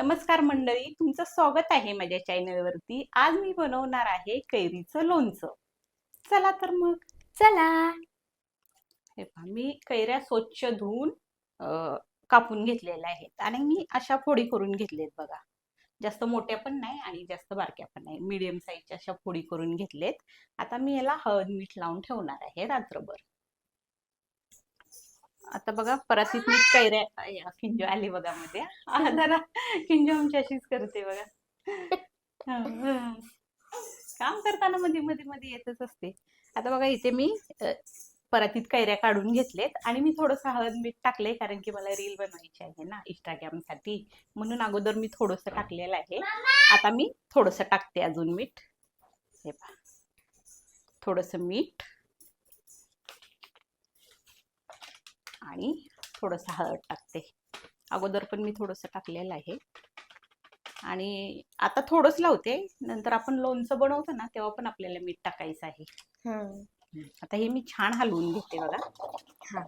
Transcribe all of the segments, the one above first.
नमस्कार मंडळी तुमचं स्वागत आहे माझ्या चॅनलवरती. आज मी बनवणार आहे कैरीचं लोणचं. चला तर मग. चला. हे पहा मी कैऱ्या स्वच्छ धुवून कापून घेतलेल्या आहेत आणि मी अशा फोडी करून घेतलेत बघा. जास्त मोठ्या पण नाही आणि जास्त बारक्या पण नाही. मीडियम साईजच्या अशा फोडी करून घेतलेत. आता मी याला हळद मीठ लावून ठेवणार आहे रात्रभर. आता बघा परातीत मी कैऱ्या किंजो आली बघा मध्ये. जरा किंजो आमची अशीच करते बघा. काम करताना मध्ये मध्ये मध्ये येतच असते. आता बघा इथे मी परातीत कैऱ्या काढून घेतलेत आणि मी थोडंसं हळद मीठ टाकलंय कारण की मला रील बनवायची आहे ना इंस्टाग्रामसाठी म्हणून अगोदर मी थोडंसं टाकलेलं आहे. आता मी थोडंसं टाकते अजून मीठ. हे पहा. थोडंसं मीठ. आणि थोडंसं हळद टाकते. अगोदर पण मी थोडंसं टाकलेलं आहे. आणि आता थोडंच लावते. नंतर आपण लोणचं बनवतो ना तेव्हा पण आपल्याला मीठ टाकायचं आहे. आता हे मी छान हलवून घेते बघा. हा.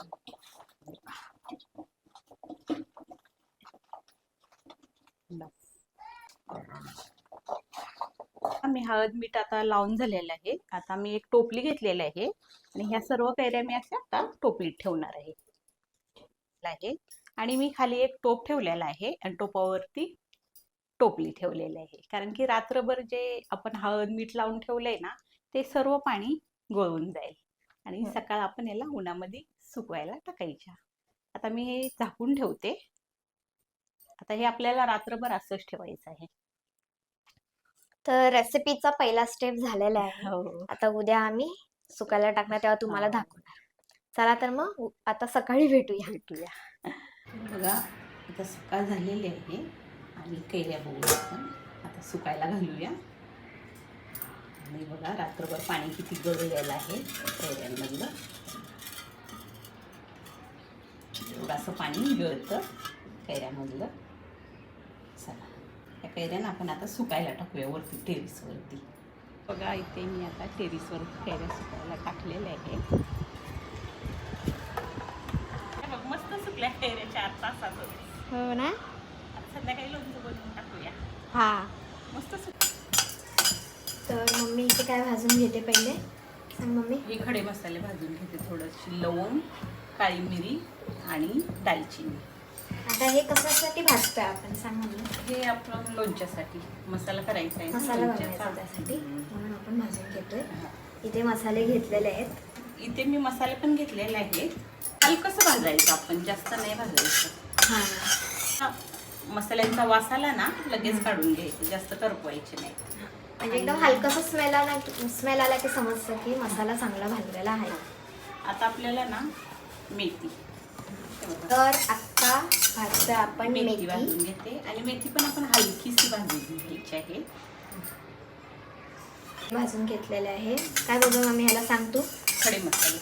मी हळद मीठ आता लावून झालेलं आहे. आता मी एक टोपली घेतलेली आहे. आणि ह्या सर्व कैऱ्या मी अशा आता टोपलीत ठेवणार आहे. आहे. आणि मी खाली एक टोप ठेवलेला आहे आणि टोपावरती टोपली ठेवलेली आहे. कारण की रात्रभर जे आपण हळद मीठ लावून ठेवलंय ना ते सर्व पाणी गळून जाईल. आणि. सकाळ आपण याला उन्हामध्ये सुकवायला टाकायच्या. आता मी हे झाकून ठेवते. आता हे आपल्याला रात्रभर असंच ठेवायचं आहे. तर रेसिपीचा पहिला स्टेप झालेला आहे. हो. आता उद्या आम्ही सुकायला टाकणार तेव्हा तुम्हाला. दाखवणार. चला तर मग उ- आता सकाळी भेटूया. भेटूया. बघा आता सुका झालेली आहे. आणि कैऱ्या बघू आपण. आता सुकायला घालूया. आणि बघा रात्रभर पाणी किती गळलेलं आहे कैऱ्यांमधलं. असं पाणी गळतं कैऱ्यामधलं. चला या कैऱ्यांना आपण आता सुकायला टाकूया वरती टेरिसवरती बघा इथे मी आता टेरिसवर कैऱ्या सुकायला टाकलेल्या आहे हे बघ सुकल्या कैऱ्या चार तासातच हो ना? संध्याकाळी लोणचं बनवून टाकूया. हा. मस्त तर मम्मी इथे काय भाजून घेते पहिले? सांग मम्मी. हे खडे मसाले भाजून घेते थोडंशी. लवंग काळी मिरी आणि दालचिनी. आता हे कशासाठी भाजतोय आपण? सांग मम्मी. हे आपण लोणच्यासाठी. मसाला करायचा आहे मसाला. बनवायचा त्यासाठी. म्हणून आपण भाजून घेतोय. इथे मसाले घेतलेले आहेत. इथे मी मसाले पण घेतलेले आहेत हलकंसं भाजायचं आपण? जास्त नाही भाजायचं. हा. मसाल्यांचा वास आला ना लगेच काढून घ्यायचं. जास्त करपवायचे नाही. म्हणजे एकदम हलकस स्मेल आला स्मेल आला की समजतं की मसाला चांगला भाजलेला आहे. आता आपल्याला ना मेथी. तर आता भाजतोय आपण मेथी. भाजून घेते. आणि मेथी पण आपण हलकीशी भाजून घ्यायची आहे. भाजून घेतलेले आहे. काय बघू मम्मी ह्याला सांग तू. खडे मसाले.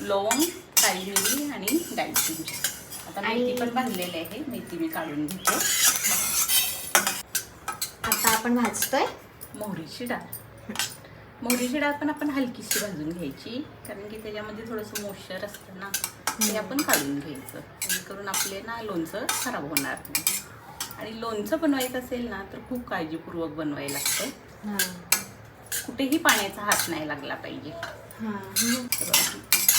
लवंग काळी मिरी आणि दालचिनी आता मेथी पण भाजलेली आहे. मेथी मी काढून घेते. आता आपण भाजतोय. मोहरीची डाळ. मोहरीची डाळ पण आपण हलकीशी भाजून घ्यायची. कारण की त्याच्यामध्ये थोडंसं मॉइश्चर असतं ना ते आपण काढून घ्यायचं. जेणेकरून आपले ना लोणचं खराब होणार नाही. आणि लोणचं बनवायचं असेल ना तर खूप काळजीपूर्वक बनवायला लागतं. हा. कुठेही पाण्याचा हात नाही लागला पाहिजे.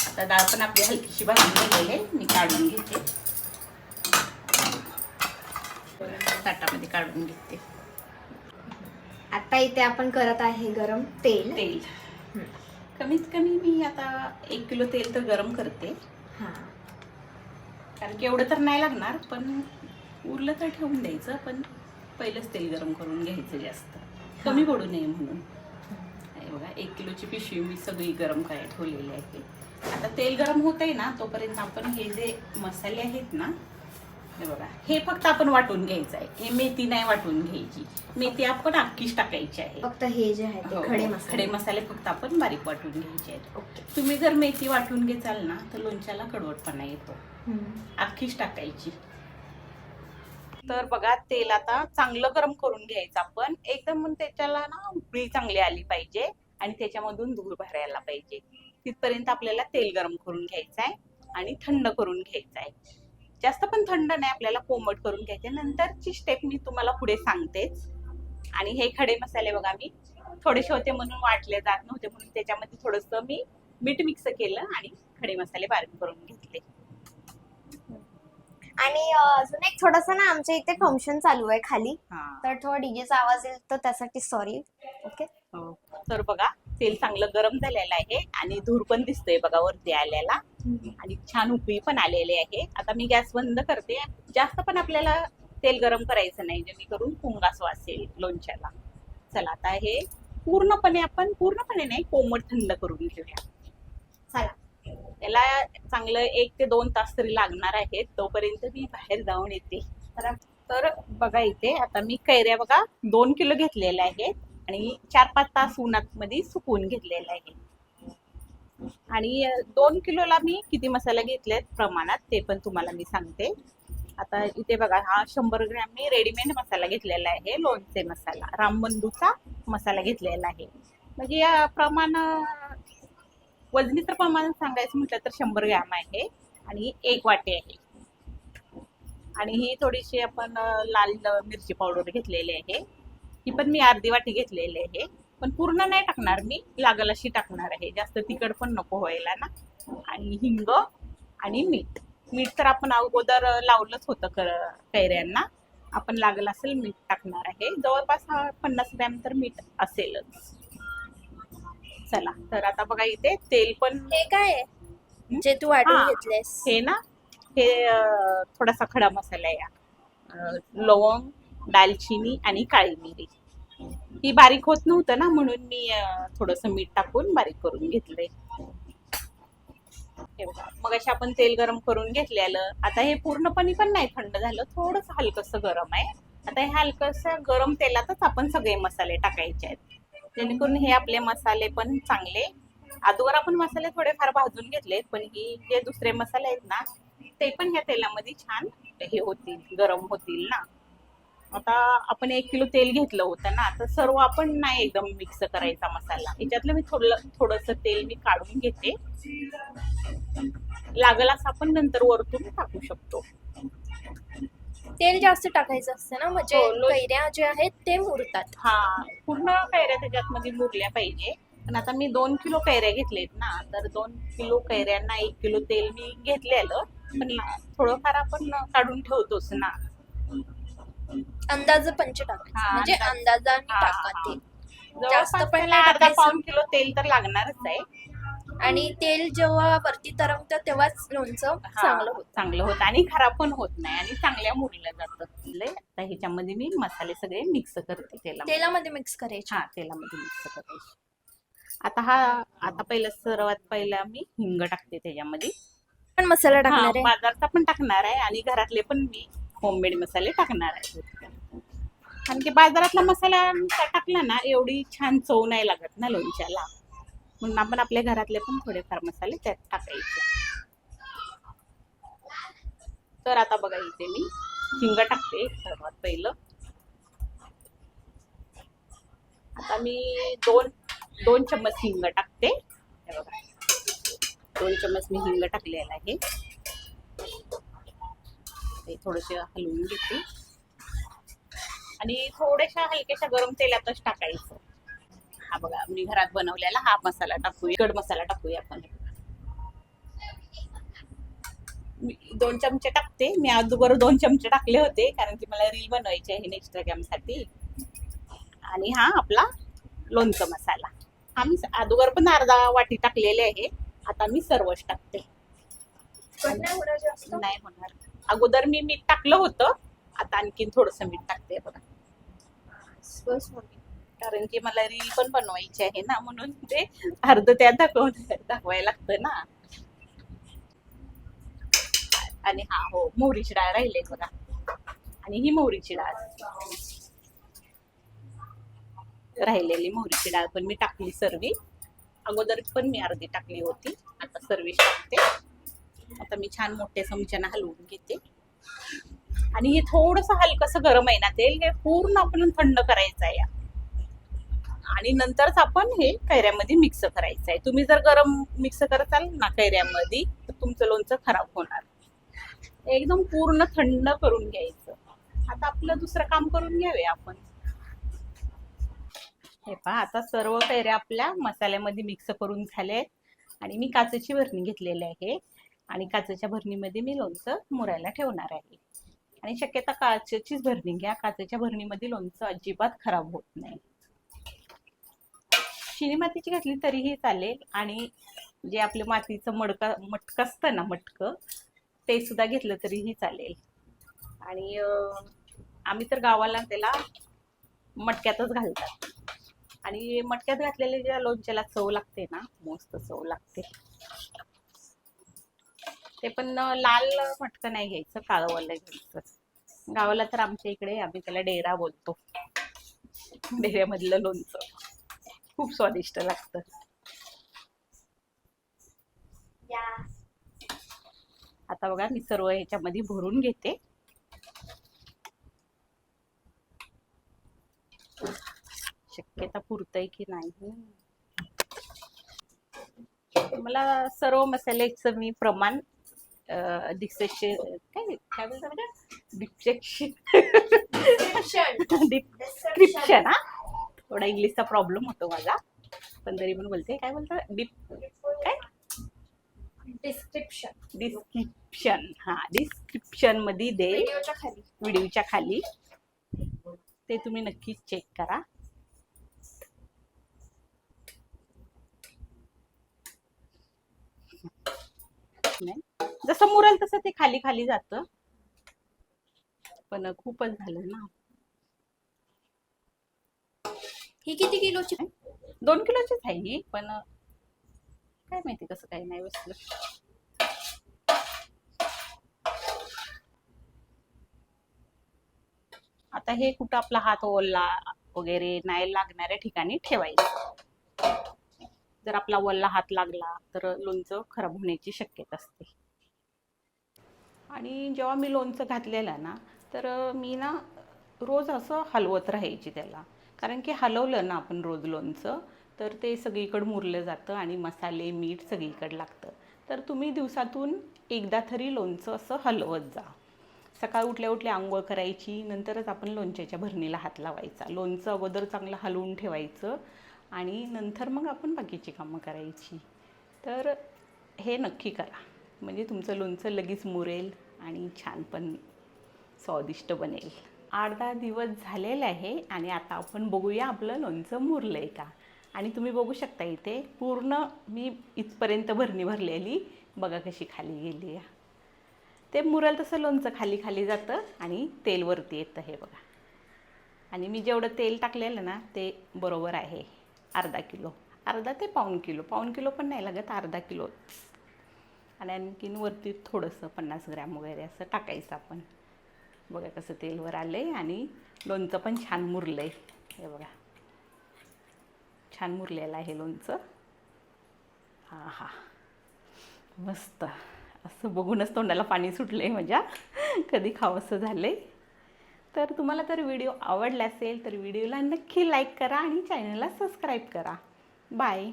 आता डाळ पण आपली हलकीशी भाजून आहे. मी काढून घेते. ताटामध्ये काढून घेते. आता इथे आपण करत आहे गरम तेल. तेल. कमीत कमी मी आता एक किलो तेल तर गरम करते. हा. कारण की एवढं तर नाही लागणार पण उरलं तर ठेवून द्यायचं. पण पहिलंच तेल गरम करून घ्यायचं जास्त. कमी पडू नये म्हणून. बघा एक किलोची पिशवी मी सगळी गरम करायला ठेवलेली आहे. आता तेल गरम होत आहे ना तोपर्यंत आपण हे जे मसाले आहेत ना हे बघा हे फक्त आपण वाटून घ्यायचं आहे. हे मेथी नाही वाटून घ्यायची. मेथी आपण अख्खीच टाकायची आहे. फक्त हे जे आहे ते हो, खडे खडे मसाले. मसाले फक्त आपण बारीक वाटून घ्यायचे आहेत. तुम्ही जर मेथी वाटून घेचाल ना तर लोणच्याला कडवटपणा येतो. अख्खीच टाकायची. तर बघा तेल आता चांगलं गरम करून घ्यायचं आपण. एकदम त्याच्याला ना उकळी चांगली आली पाहिजे. आणि त्याच्यामधून धूर भरायला पाहिजे. तिथपर्यंत आपल्याला तेल गरम करून घ्यायचं आहे आणि थंड करून घ्यायचं आहे जास्त पण थंड नाही आपल्याला कोमट करून घ्यायचे नंतरची स्टेप मी तुम्हाला पुढे सांगतेच. आणि हे खडे मसाले बघा मी थोडेसे होते म्हणून वाटले जात नव्हते म्हणून त्याच्यामध्ये थोडंसं मी मीठ मिक्स केलं आणि खडे मसाले बारीक करून घेतले. आणि अजून एक थोडस ना आमच्या इथे फंक्शन चालू आहे खाली. हा. तर थोडा डीजेचा आवाज येईल तर त्यासाठी सॉरी ओके हो. तर बघा तेल चांगलं गरम झालेलं आहे आणि धूर पण दिसतोय बघा वरती आलेला आणि छान उकळी पण आलेली आहे. आता मी गॅस बंद करते. जास्त पण आपल्याला तेल गरम करायचं नाही. जेणेकरून पुंगास वासेल लोणच्याला. चला आता हे पूर्णपणे आपण पूर्णपणे नाही कोमट थंड करून घेऊया. त्याला चांगलं एक ते दोन तास तरी लागणार आहेत. तोपर्यंत मी बाहेर जाऊन येते. तर- बघा इथे आता मी कैऱ्या बघा दोन किलो घेतलेल्या आहेत. आणि चार पाच तास उन्हात मध्ये सुकवून घेतलेल्या आहे आणि दोन किलोला मी किती मसाला घेतलेत प्रमाणात ते पण तुम्हाला मी सांगते. आता इथे बघा हा शंभर ग्रॅम मी रेडीमेड मसाला घेतलेला आहे लोणचे मसाला. रामबंधूचा मसाला घेतलेला आहे. म्हणजे या प्रमाण वजनीचं प्रमाण सांगायचं म्हटलं तर शंभर ग्रॅम आहे आणि एक वाटी आहे. आणि ही थोडीशी आपण लाल मिरची पावडर घेतलेली आहे. ही पण मी अर्धी वाटी घेतलेली आहे. पण पूर्ण नाही टाकणार मी लागल अशी टाकणार आहे. जास्त तिखट पण नको व्हायला ना. आणि हिंग आणि मीठ. मीठ तर आपण अगोदर लावलंच होतं कर कैऱ्यांना. आपण लागल असेल मीठ टाकणार आहे. जवळपास हा पन्नास ग्रॅम तर मीठ असेलच. चला तर आता बघा इथे तेल पण हे काय जे तू वाटून हा. घेतलेस. हे ना हे अं, थोडासा खडा मसाला आहे अं, लवंग दालचिनी आणि काळी मिरी. ही बारीक होत नव्हतं ना म्हणून मी थोडस मीठ टाकून बारीक करून घेतलंय. हे बघा मग अशी आपण तेल गरम करून घेतलेलं. आता हे पूर्णपणे पण नाही थंड झालं थोडस हलकस गरम आहे. आता हे हलकस गरम तेलातच आपण सगळे मसाले टाकायचे आहेत. जेणेकरून हे आपले मसाले पण चांगले. अगोदर आपण मसाले थोडेफार भाजून घेतलेत पण ही जे दुसरे मसाले आहेत ना ते पण ह्या तेलामध्ये छान हे होतील गरम होतील ना. आता आपण एक किलो तेल घेतलं होतं ना तर सर्व आपण नाही एकदम मिक्स करायचा मसाला. याच्यातलं मी थोडं थोडस तेल मी काढून घेते. लागल असं आपण नंतर वरतून टाकू शकतो. तेल जास्त टाकायचं असतं ना म्हणजे हो, लो- कैऱ्या जे आहेत ते मुरतात हा पूर्ण कैऱ्या त्याच्यात मध्ये मुरल्या पाहिजे पण आता मी दोन किलो कैऱ्या घेतलेत ना तर दोन किलो कैऱ्यांना एक किलो तेल मी घेतलेलं पण थोडंफार आपण काढून ठेवतोच ना अंदाज पंच टाकायचं हा, म्हणजे अंदाज. अंदाजाने हा, टाका हा. ते जवळपास जास्त पण त्याला अर्धा टाकायचं. पाऊन किलो तेल तर लागणारच आहे आणि तेल जेव्हा वरती तरंगतं तेव्हाच लोणचं चांगलं होतं. चांगलं होतं आणि खराब पण होत नाही आणि चांगल्या मुरल्या जातं आता ह्याच्यामध्ये मी मसाले सगळे मिक्स करते तेलामध्ये. तेलामध्ये मिक्स करायचे. हा तेलामध्ये मिक्स करायचे. आता हा आता पहिलं सर्वात पहिला मी हिंग टाकते त्याच्यामध्ये. पण मसाला हा, टाकणार आहे. बाजारचा पण टाकणार आहे आणि घरातले पण मी होममेड मसाले टाकणार आहे. कारण की बाजारातला मसाला टाकला ना एवढी छान चव नाही लागत ना लोणच्याला. म्हणून आपण आपल्या घरातले पण थोडेफार मसाले त्यात टाकायचे. तर आता बघा इथे मी हिंग टाकते सर्वात पहिलं. आता मी दोन दोन चम्मच हिंग टाकते. बघा. दोन चम्मच मी हिंग टाकलेलं आहे. ते थोडेसे हलवून घेते. आणि थोड्याशा हलक्याशा गरम तेलातच टाकायचं. हा बघा मी घरात बनवलेला हा मसाला टाकूया. गड मसाला टाकूया आपण. मी दोन चमचे टाकते. मी अगोदर दोन चमचे टाकले होते कारण की मला रील बनवायची आहे इंस्टाग्रामसाठी आणि हा आपला लोणचं मसाला. हा मी अगोदर पण अर्धा वाटी टाकलेले आहे. आता मी सर्वच टाकते. पण नाही होणार जास्त? नाही होणार. अगोदर मी मीठ टाकलं होतं. आता आणखीन थोडस मीठ टाकते बघा. कारण की मला रील पण बनवायची आहे ना म्हणून ते अर्ध त्यात दाखव दाखवायला लागतं ना. आणि हा हो मोहरीची डाळ राहिली बघा. आणि ही मोहरीची डाळ. राहिलेली मोहरीची डाळ पण मी टाकली सर्वी. अगोदर पण मी अर्धी टाकली होती आता सर्विस टाकते. आता मी छान मोठ्या चमच्यानं हलवून घेते. आणि हे थोडस हलकस गरम आहे ना तेल हे पूर्ण आपण थंड करायचं आहे. आणि नंतरच आपण हे कैऱ्यामध्ये मिक्स करायचं आहे. तुम्ही जर गरम मिक्स करताल ना कैऱ्यामध्ये तर तुमचं लोणचं खराब होणार. एकदम पूर्ण थंड करून घ्यायचं. आता आपलं दुसरं काम करून घ्यावे आपण. हे पहा आता सर्व कैऱ्या आपल्या मसाल्यामध्ये मिक्स करून झाले आणि मी काचेची भरणी घेतलेली आहे. आणि काचेच्या भरणीमध्ये मी लोणचं मुरायला ठेवणार आहे. आणि शक्यता काचेचीच भरणी घ्या. काचेच्या भरणीमध्ये लोणचं अजिबात खराब होत नाही. शिनी मातीची घातली तरीही चालेल. आणि जे आपलं मातीचं मडका मटकं असतं ना मटकं ते सुद्धा घेतलं तरीही चालेल. आणि आम्ही तर गावाला त्याला मटक्यातच घालतात. आणि मटक्यात घातलेल्या ज्या लोणच्याला चव लागते ना मस्त चव लागते. ते पण लाल मटकं नाही घ्यायचं काळवाला घ्यायचं. गावाला तर आमच्या इकडे आम्ही त्याला डेरा बोलतो. डेऱ्यामधलं लोणचं. खूप स्वादिष्ट लागतं. आता बघा मी सर्व ह्याच्यामध्ये भरून घेते. शक्यता पुरतय की नाही? मला सर्व मसाल्याचं मी प्रमाण डिसेक्शन काय काय डिसेक्शन डिस्क्रिप्शन हा? थोडा इंग्लिशचा प्रॉब्लेम होतो माझा. पण तरी पण बोलते. काय बोलतात डिप काय? डिस्क्रिप्शन डिस्क्रिप्शन हा डिस्क्रिप्शनमध्ये दे. व्हिडिओच्या खाली. व्हिडिओच्या खाली. ते तुम्ही नक्कीच चेक करा. जसं मुरल तसं ते खाली खाली जातं. पण खूपच झालं ना. ही किती किलोची? दोन किलोचीच आहे ही पण काय माहिती कसं काही नाही बसलं. आता हे कुठं आपला हात ओलला वगैरे नाही लागणाऱ्या ठिकाणी ठेवायचं. जर आपला वल्ला हात लागला तर लोणचं खराब होण्याची शक्यता असते. आणि जेव्हा मी लोणचं घातलेलं ना तर मी ना रोज असं हलवत राहायची त्याला. कारण की हलवलं ना आपण रोज लोणचं तर ते सगळीकडं मुरलं जातं आणि मसाले मीठ सगळीकडं लागतं. तर तुम्ही दिवसातून एकदा तरी लोणचं असं हलवत जा. सकाळ उठल्या उठल्या आंघोळ करायची नंतरच आपण लोणच्याच्या भरणीला हात लावायचा. लोणचं अगोदर चांगलं हलवून ठेवायचं आणि नंतर मग आपण बाकीची कामं करायची. तर हे नक्की करा. म्हणजे तुमचं लोणचं लगेच मुरेल आणि छान पण स्वादिष्ट बनेल. आठ दहा दिवस झालेले आहे आणि आता आपण बघूया आपलं लोणचं मुरलं आहे का. आणि तुम्ही बघू शकता इथे पूर्ण मी इथपर्यंत भरणी भरलेली. बघा कशी खाली गेली आहे. ते मुरल तसं लोणचं खाली खाली जातं आणि तेल वरती येतं हे बघा. आणि मी जेवढं तेल टाकलेलं ना ते बरोबर आहे. अर्धा किलो. अर्धा ते पाऊण किलो. पाऊण किलो पण नाही लागत अर्धा किलो. आणि आणखीन वरती थोडंसं पन्नास ग्रॅम वगैरे असं टाकायचं आपण. बघा कसं तेलवर आलं आहे आणि लोणचं पण छान मुरलं आहे हे बघा. छान मुरलेलं आहे लोणचं. हां हां मस्त. असं बघूनच तोंडाला पाणी सुटलं आहे माझ्या. कधी खावंसं झालं आहे तर तुम्हाला तर व्हिडिओ आवडला असेल तर व्हिडिओला नक्की लाईक करा आणि चॅनलला सबस्क्राईब करा. बाय.